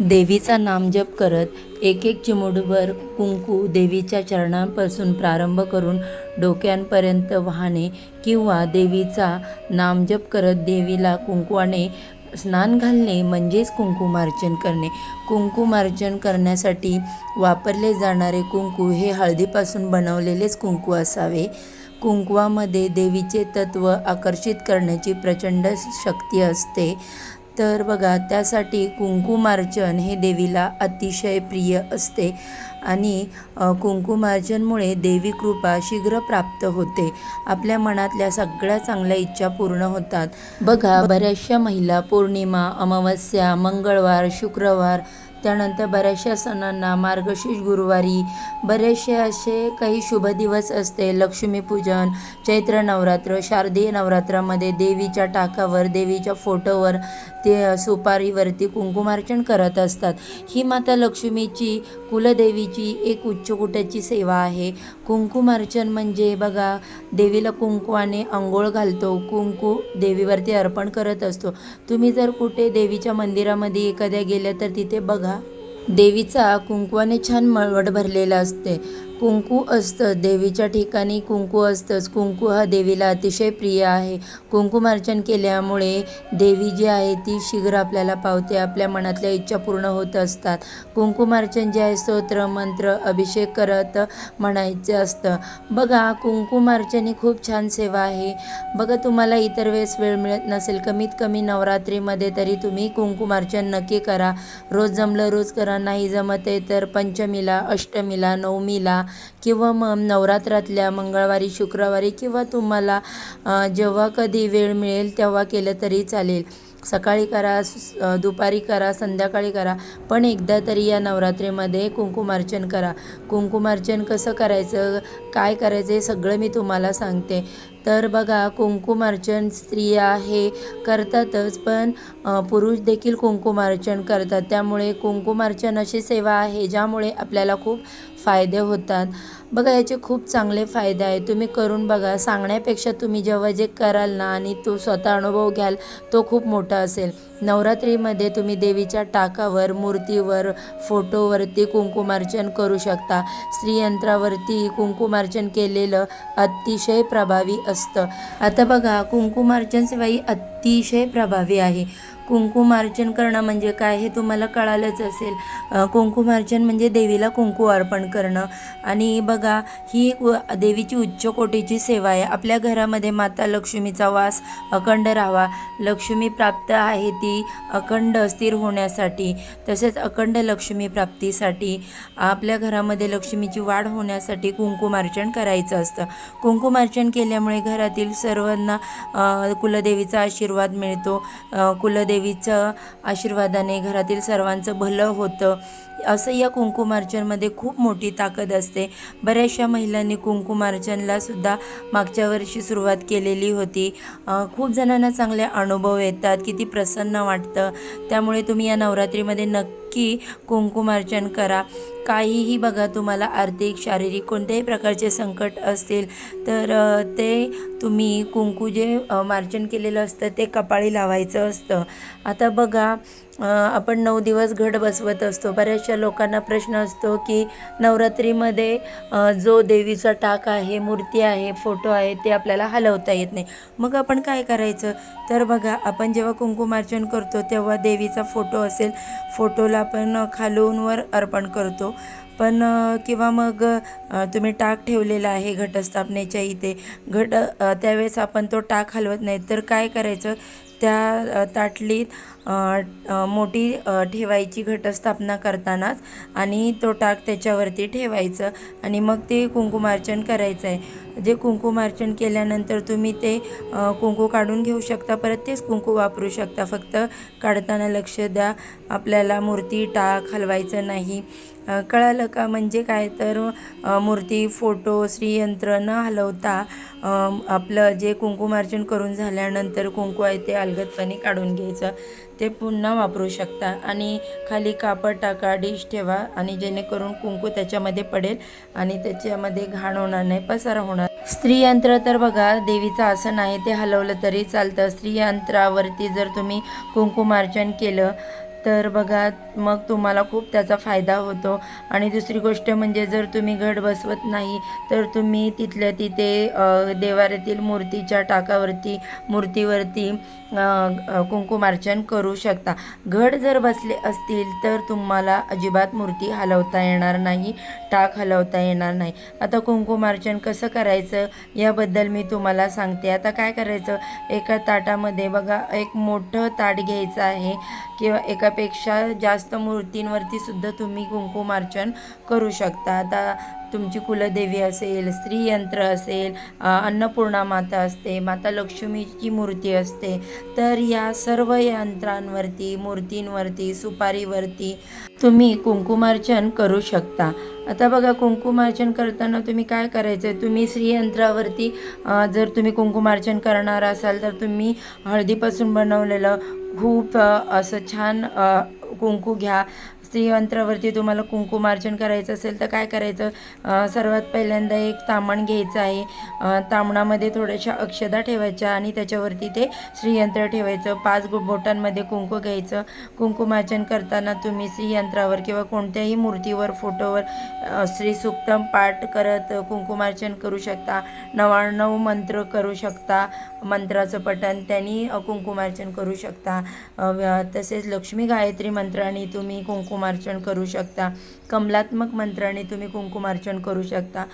देवीचा नामजप करत एक एक चिमुडभर कुंकू देवीच्या चरणांपासून प्रारंभ करून डोक्यांपर्यंत वाहणे किंवा देवीचा नामजप करत देवीला कुंकवाने स्नान घालणे म्हणजेच कुंकुमार्चन करणे. कुंकुमार्चन करण्यासाठी वापरले जाणारे कुंकू हे हळदीपासून बनवलेलेच कुंकू असावे. कुंकवामध्ये देवीचे तत्व आकर्षित करण्याची प्रचंड शक्ती असते. तर बघा त्यासाठी कुंकुमार्चन हे देवीला अतिशय प्रिय असते आणि कुंकुमार्चनमुळे देवी कृपा शीघ्र प्राप्त होते. आपल्या मनातल्या सगळ्या चांगल्या इच्छा पूर्ण होतात. बघा बऱ्याचशा महिला पौर्णिमा अमावस्या मंगळवार शुक्रवार त्यानंतर बऱ्याचशा सणांना मार्गशीर्ष गुरुवारी बरेचसे असे काही शुभ दिवस असते. लक्ष्मीपूजन चैत्र नवरात्र शारदीय नवरात्रामध्ये देवीच्या टाकावर देवीच्या फोटोवर ते सुपारीवरती कुंकुमार्चन करत असतात. ही माता लक्ष्मीची कुलदेवीची एक उच्चकुटाची सेवा आहे. कुंकुमार्चन म्हणजे बघा देवीला कुंकवाने आंघोळ घालतो कुंकू देवीवरती अर्पण करत असतो. तुम्ही जर कुठे देवीच्या मंदिरामध्ये एखाद्या गेल्या तर तिथे बघा देवीचा कुंकवाने छान मळवट भरलेला असते. कुंकू असतं देवीच्या ठिकाणी कुंकू असतंच. कुंकू हा देवीला अतिशय प्रिय आहे. कुंकुमार्चन केल्यामुळे देवी जी आहे ती शीघ्र आपल्याला पावते आपल्या मनातल्या इच्छा पूर्ण होत असतात. कुंकुमार्चन जे आहे स्तोत्र मंत्र अभिषेक करत म्हणायचं असतं. बघा कुंकुमार्चन ही खूप छान सेवा आहे. बघा तुम्हाला इतर वेळेस वेळ मिळत नसेल कमीत कमी नवरात्रीमध्ये तरी तुम्ही कुंकुमार्चन नक्की करा. रोज जमलं रोज करा नाही जमत आहे तर पंचमीला अष्टमीला नवमीला किंवा मग नवरात्रातल्या मंगळवारी शुक्रवारी किंवा तुम्हाला जेव्हा कधी वेळ मिळेल तेव्हा केलं तरी चालेल. सकाळी करा दुपारी करा संध्याकाळी करा पण एकदा तरी या नवरात्रीमध्ये कुंकुमार्चन करा. कुंकुमार्चन कसं करायचं काय करायचं हे सगळं मी तुम्हाला सांगते. तर बघा कुंकुमार्चन स्त्रिया हे करतातच पण पुरुष देखील कुंकुमार्चन करतात. त्यामुळे कुंकुमार्चन अशी सेवा आहे ज्यामुळे आपल्याला खूप फायदे होतात. बघा याचे खूप चांगले फायदे आहेत. तुम्ही करून बघा. सांगण्यापेक्षा तुम्ही जेव्हा जे कराल ना आणि तो स्वतः अनुभव घ्याल तो खूप मोठा असेल. नवरात्रीमध्ये तुम्ही देवीच्या टाकावर मूर्तीवर फोटोवरती कुंकुमार्चन करू शकता. स्त्रीयंत्रावरती कुंकुमार्चन केलेलं अतिशय प्रभावी असतं. आता बघा कुंकुमार्चन सेवा ही अतिशय प्रभावी आहे. कुंकुमार्चन करणं म्हणजे काय हे तुम्हाला कळालंच असेल. कुंकुमार्चन म्हणजे देवीला कुंकू अर्पण करणं. आणि बघा ही एक देवीची उच्च कोटीची सेवा आहे. आपल्या घरामध्ये माता लक्ष्मीचा वास अखंड राहावा. लक्ष्मी प्राप्त आहे ती अखंड स्थिर होण्यासाठी तसेच अखंड लक्ष्मी प्राप्तीसाठी. आपल्या घरामध्ये लक्ष्मीची वाढ होण्यासाठी कुंकुमार्चन करायचं असतं. कुंकुमार्चन केल्यामुळे घरातील सर्वांना कुलदेवीचा आशीर्वाद मिळतो. कुलदेवी देवीचं आशीर्वादाने घरातील सर्वांचं भलं होतं. असं या कुंकुमार्चनमध्ये खूप मोठी ताकद असते. बऱ्याचशा महिलांनी कुंकुमार्चनला सुद्धा मागच्या वर्षी सुरुवात केलेली होती. खूप जणांना चांगले अनुभव येतात किती प्रसन्न वाटतं. त्यामुळे तुम्ही या नवरात्रीमध्ये नक्की कुंकुमार्चन करा. काहीही बघा तुम्हाला आर्थिक शारीरिक कोणत्याही प्रकारचे संकट असतील तर ते तुम्ही कुंकू जे मार्चन मार्जन केलेलं असतं ते कपाळी लावायचं असतं. आता बघा आपण नऊ दिवस घट बसवत असतो. बऱ्याचशा लोकांना प्रश्न असतो की नवरात्रीमध्ये जो देवीचा टाक आहे मूर्ती आहे फोटो आहे ते आपल्याला हलवता येत नाही. मग आपण काय करायचं? तर बघा आपण जेव्हा कुंकुमार्चन करतो तेव्हा देवीचा फोटो असेल फोटोला आपण खालून वर अर्पण करतो. पण किंवा मग तुम्ही टाक ठेवलेला आहे घटस्थापनेच्या इथे. घट त्यावेळेस आपण तो टाक हलवत नाही. तर काय करायचं? त्या ताटलीत मोठी ठेवायची घटस्थापना करतानाच आणि तो टाक त्याच्यावरती ठेवायचं आणि मग ते कुंकुमार्चन करायचं आहे. जे कुंकुमार्चन केल्यानंतर तुम्ही ते कुंकू काढून घेऊ शकता परत तेच कुंकू वापरू शकता. फक्त काढताना लक्ष द्या. आपल्याला मूर्ती टाक हलवायचं नाही. कळालं का म्हणजे काय? तर मूर्ती फोटो श्रीयंत्र न हलवता आपलं जे कुंकुमार्चन करून झाल्यानंतर कुंकू आहे ते अलगदपणे काढून घ्यायचं. ते पुन्हा वापरू शकता. आणि खाली कापड टाका डिश ठेवा आणि जेणेकरून कुंकू त्याच्यामध्ये पडेल आणि त्याच्यामध्ये घाण होणार नाही पसारा होणार. स्त्रीयंत्र तर बघा देवीचं आसन आहे ते हलवलं तरी चालतं. स्त्रीयंत्रावरती जर तुम्ही कुंकुमार्चन केलं तर बघा मग तुम्हाला खूप त्याचा फायदा होतो. आणि दुसरी गोष्ट म्हणजे जर तुम्ही घट बसवत नाही तर तुम्ही तिथल्या तिथे देवाऱ्यातील मूर्तीच्या टाकावरती मूर्तीवरती कुंकुमार्चन करू शकता. घट जर बसले असतील तर तुम्हाला अजिबात मूर्ती हलवता येणार नाही टाक हलवता येणार नाही. आता कुंकुमार्चन कसं करायचं याबद्दल मी तुम्हाला सांगते. आता काय करायचं एका ताटामध्ये बघा एक मोठं ताट घ्यायचं आहे किंवा एका त्यापेक्षा जास्त मूर्तींवरती सुद्धा तुम्ही कुंकुमार्चन करू शकता. आता तुमची कुलदेवी असेल स्त्रीयंत्र असेल अन्नपूर्णा माता असते माता लक्ष्मीची मूर्ती असते तर या सर्व यंत्रांवरती मूर्तींवरती सुपारीवरती तुम्ही कुंकुमार्चन करू शकता. आता बघा कुंकुमार्चन करताना तुम्ही काय करायचं आहे तुम्ही श्रीयंत्रावरती जर तुम्ही कुंकुमार्चन करणार असाल तर तुम्ही हळदीपासून बनवलेलं खूप असं छान कुंकू घ्या. श्रीयंत्रावरती तुम्हाला कुंकुमार्चन करायचं असेल तर काय करायचं? सर्वात पहिल्यांदा एक तामण घ्यायचं आहे. तामणामध्ये थोड्याशा अक्षदा ठेवायच्या आणि त्याच्यावरती ते श्रीयंत्र ठेवायचं. पाच बोटांमध्ये कुंकू घ्यायचं. कुंकुमार्चन करताना तुम्ही श्रीयंत्रावर किंवा कोणत्याही मूर्तीवर फोटोवर अ, श्रीसुक्तम पाठ करत कुंकुमार्चन करू शकता. नवाण्णव मंत्र करू शकता. मंत्राचं पठण त्यांनी कुंकुमार्चन करू शकता. तसेच लक्ष्मी गायत्री मंत्राने तुम्ही कुंकुमार्चन करू शकता. कमलात्मक मंत्राने तुम्ही कुंकुमार्चन करू शकता.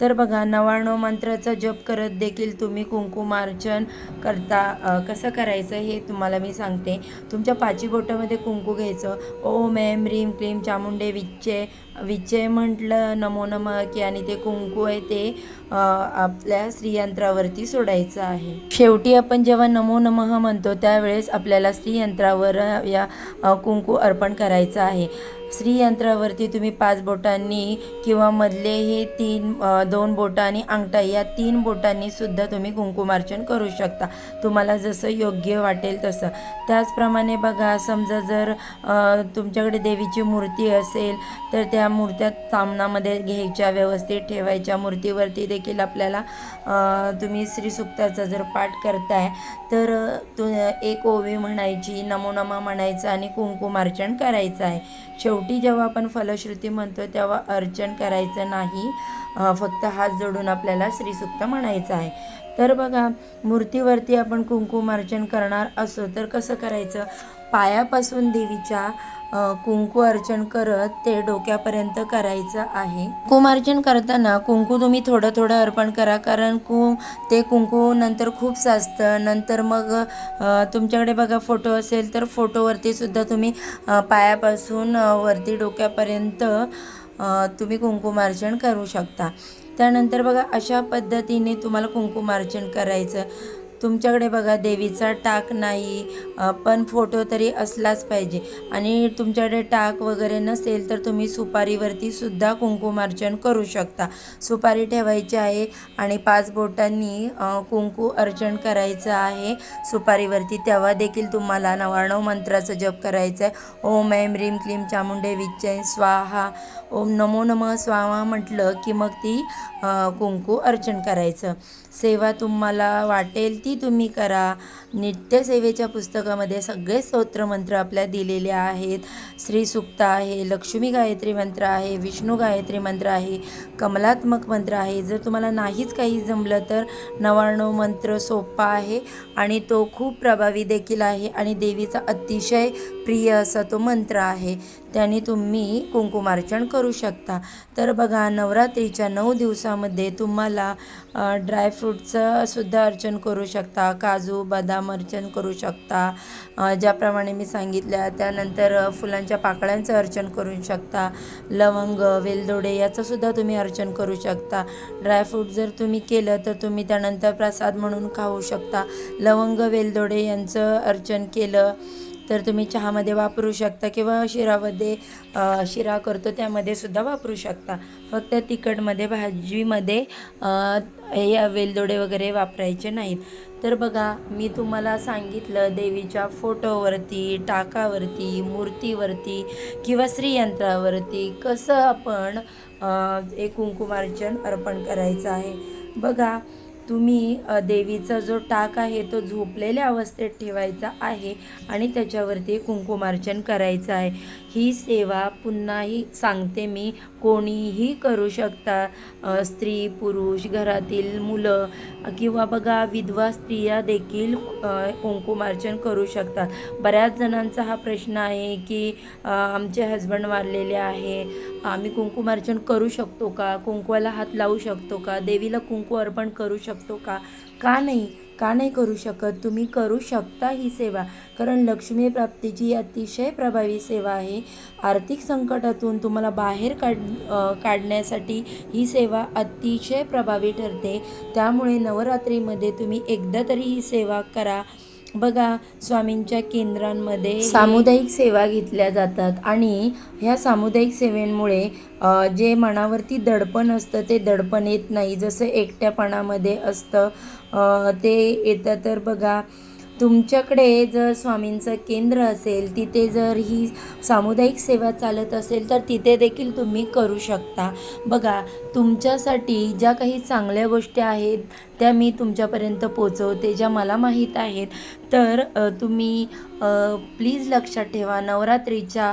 तर बघा नव्याण्णव मंत्राचा जप करत देखील तुम्ही कुंकुमार्चन करता कसं करायचं हे तुम्हाला मी सांगते. तुमच्या पाची बोटामध्ये कुंकू घ्यायचं. ओम एम रीम क्लीम चामुंडे विच्चे विच्चे म्हटलं नमो नम की आणि ते कुंकू आहे ते आपल्या स्त्रीयंत्रावरती सोडायचं आहे. शेवटी आपण जेव्हा नमो नमः म्हणतो त्यावेळेस आपल्याला स्त्रीयंत्रावर या कुंकू अर्पण करायचं आहे. श्रीयंत्रावरती तुम्ही पाच बोटांनी किंवा मधले हे तीन दोन बोटं आणि अंगठा या तीन बोटांनी सुद्धा तुम्ही कुंकुमार्चन करू शकता. तुम्हाला जसं योग्य वाटेल तसं. त्याचप्रमाणे बघा समजा जर तुमच्याकडे देवीची मूर्ती असेल तर त्या मूर्त्या सामनामध्ये घ्यायच्या व्यवस्थित ठेवायच्या. मूर्तीवरती देखील आपल्याला तुम्ही श्रीसुक्ताचा जर पाठ करताय तर तु एक ओवी म्हणायची नमो नमः म्हणायचं आणि कुंकुमार्चन करायचं आहे. शेवटी जेव्हा आपण फलश्रुती म्हणतो तेव्हा अर्चन करायचं नाही. फक्त हात जोडून आपल्याला श्रीसुक्त म्हणायचं आहे. तर बघा मूर्तीवरती आपण कुंकुमार्चन करणार असो तर कसं करायचं? पायापासून देवीच्या कुंकू अर्चन करत ते डोक्यापर्यंत करायचं आहे. कुंकुमार्चन करताना कुंकू तुम्ही थोडं थोडं अर्पण करा कारण कु ते कुंकू नंतर खूप साचतं. नंतर मग तुमच्याकडे बघा फोटो असेल तर फोटोवरती सुद्धा तुम्ही पायापासून वरती डोक्यापर्यंत तुम्ही कुंकुमार्चन करू शकता. त्यानंतर बघा अशा पद्धतीने तुम्हाला कुंकुमार्चन करायचं. तुमच्याकडे बघा देवीचा टाक नाही पण फोटो तरी असलाच पाहिजे. आणि तुमच्याकडे टाक वगैरे नसेल तर तुम्ही सुपारीवरती सुद्धा कुंकुमार्चन करू शकता. सुपारी ठेवायची आहे आणि पाच बोटांनी कुंकू अर्चन करायचं आहे सुपारीवरती. तेव्हा देखील तुम्हाला नव्याण्णव मंत्राचा जप करायचा आहे. ओम ऐम रीम क्लीम चामुंडे विच्चय स्वाहा. ओम नमो नमः स्वाहा म्हटलं की मग ती कुंकू अर्चन करायचं. सेवा तुम्हाला वाटेल ती तुम्ही करा. नित्यसेवेच्या पुस्तकामध्ये सगळे स्तोत्रमंत्र आपल्या दिलेले आहेत. श्रीसुक्त आहे लक्ष्मी गायत्री मंत्र आहे विष्णू गायत्री मंत्र आहे कमलात्मक मंत्र आहे. जर तुम्हाला नाहीच काही जमलं तर नवाण्णव मंत्र सोपा आहे आणि तो खूप प्रभावी देखील आहे आणि देवीचा अतिशय प्रिय असा तो मंत्र आहे. त्याने तुम्ही कुंकुमार्चन करू शकता. तर बघा नवरात्रीच्या नऊ दिवसामध्ये तुम्हाला ड्रायफ्रूटचं सुद्धा अर्चन करू शकता काजू बदाम अर्चन करू शकता. ज्याप्रमाणे मी सांगितल्या त्यानंतर फुलांच्या पाकळ्यांचं अर्चन करू शकता. लवंग वेलदोडे याचंसुद्धा तुम्ही अर्चन करू शकता. ड्रायफ्रूट जर तुम्ही केलं तर तुम्ही त्यानंतर प्रसाद म्हणून खाऊ शकता. लवंग वेलदोडे यांचं अर्चन केलं तर तुम्ही चहामध्ये वापरू शकता किंवा शिरामध्ये शिरा करतो त्यामध्ये सुद्धा वापरू शकता. फक्त तिखटमध्ये भाजीमध्ये हे वेलदोडे वगैरे वापरायचे नाहीत. तर बघा मी तुम्हाला सांगितलं देवीच्या फोटोवरती टाकावरती मूर्तीवरती किंवा श्रीयंत्रावरती कसं आपण एक कुंकुमार्चन अर्पण करायचं आहे. बघा तुम्ही देवीचा जो टाक आहे तो झोपलेल्या अवस्थेत ठेवायचा आहे आणि त्याच्यावरती कुंकुमार्चन करायचं आहे. ही सेवा पुन्हाही सांगते मी कोणीही करू शकता. स्त्री पुरुष घरातील मुलं किंवा बघा विधवा स्त्रिया देखील कुंकुमार्चन करू शकतात. बऱ्याच जणांचा हा प्रश्न आहे की आमचे हजबंड वारलेले आहे. आम्ही कुंकुमार्चन करू शकतो का? कुंकवाला हात लावू शकतो का? देवीला कुंकू अर्पण करू शकतो का? का नाही? का नाही करू शकत? तुम्ही करू शकता ही सेवा. कारण लक्ष्मी प्राप्तीची अतिशय प्रभावी सेवा आहे. आर्थिक संकटातून तुम्हाला बाहेर काढ काढण्यासाठी ही सेवा अतिशय प्रभावी ठरते. त्यामुळे नवरात्रीमध्ये तुम्ही एकदा तरी ही सेवा करा. बघा स्वामींच्या केंद्रांमध्ये सामुदायिक सेवा घेतल्या जातात आणि ह्या सामुदायिक सेवेमुळे जे मनावरती दडपण असतं ते दडपण येत नाही. जसं एकट्यापणामध्ये असतं ते येतं तर बघा तुमच्याकडे जर स्वामींचं केंद्र असेल तिथे जर ही सामुदायिक सेवा चालत असेल तर तिथे देखील तुम्ही करू शकता. बघा तुमच्यासाठी ज्या काही चांगल्या गोष्टी आहेत त्या मी तुमच्यापर्यंत पोचवते ज्या मला माहीत आहेत. तर तुम्ही प्लीज लक्षात ठेवा नवरात्रीच्या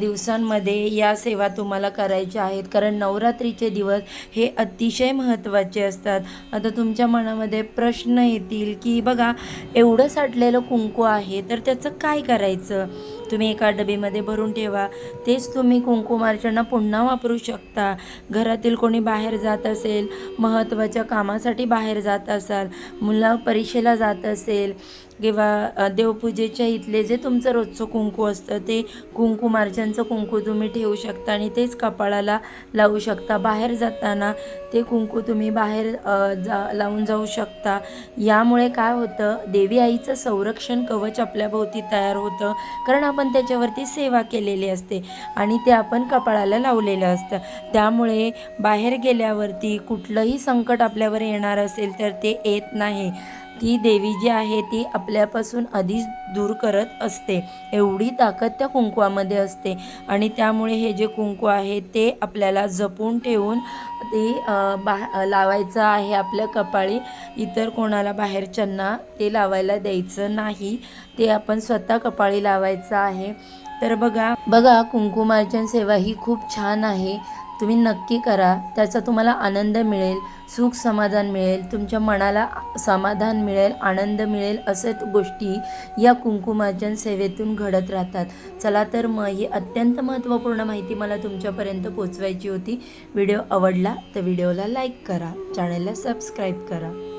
दिवसांमध्ये या सेवा तुम्हाला करायच्या आहेत. कारण नवरात्रीचे दिवस हे अतिशय महत्त्वाचे असतात. आता तुमच्या मनामध्ये प्रश्न येतील की बघा एवढं साठलेलं कुंकू आहे तर त्याचं काय करायचं? तुम्ही एका डबीमध्ये भरून ठेवा. तेच तुम्ही कुंकुमार्चना पुन्हा वापरू शकता. घरातील कोणी बाहेर जात असेल महत्त्वाच्या कामासाठी बाहेर जात असाल मुलं परीक्षेला जात असेल किंवा देवपूजेच्या इथले जे तुमचं रोजचं कुंकू असतं ते कुंकू मार्जनचं कुंकू तुम्ही ठेवू शकता आणि तेच कपाळाला लावू शकता. बाहेर जाताना ते कुंकू तुम्ही बाहेर जा लावून जाऊ शकता. यामुळे काय होतं देवी आईचं संरक्षण कवच आपल्याभोवती तयार होतं कारण आपण त्याच्यावरती सेवा केलेली असते आणि ते आपण कपाळाला लावलेलं असतं. त्यामुळे बाहेर गेल्यावरती कुठलंही संकट आपल्यावर येणार असेल तर ते येत नाही. ती देवी जी आहे ती आपल्यापासून आधीच दूर करत असते. एवढी ताकद त्या कुंकवामध्ये असते. आणि त्यामुळे हे जे कुंकू आहे ते आपल्याला जपून ठेवून ते बा लावायचं आहे आपल्या कपाळी. इतर कोणाला बाहेरच्यांना ते लावायला द्यायचं नाही. ते आपण स्वतः कपाळी लावायचं आहे. तर बघा बघा कुंकुमार्जन सेवा ही खूप छान आहे. तुम्ही नक्की करा. त्याचा तुम्हाला आनंद मिळेल सुख समाधान मिळेल तुमच्या मनाला समाधान मिळेल आनंद मिळेल असं गोष्टी या कुंकुमार्चन सेवेतून घडत राहतात. चला तर मग ही अत्यंत महत्त्वपूर्ण माहिती मला तुमच्यापर्यंत पोचवायची होती. व्हिडिओ आवडला तर व्हिडिओला लाईक करा चॅनलला सबस्क्राईब करा.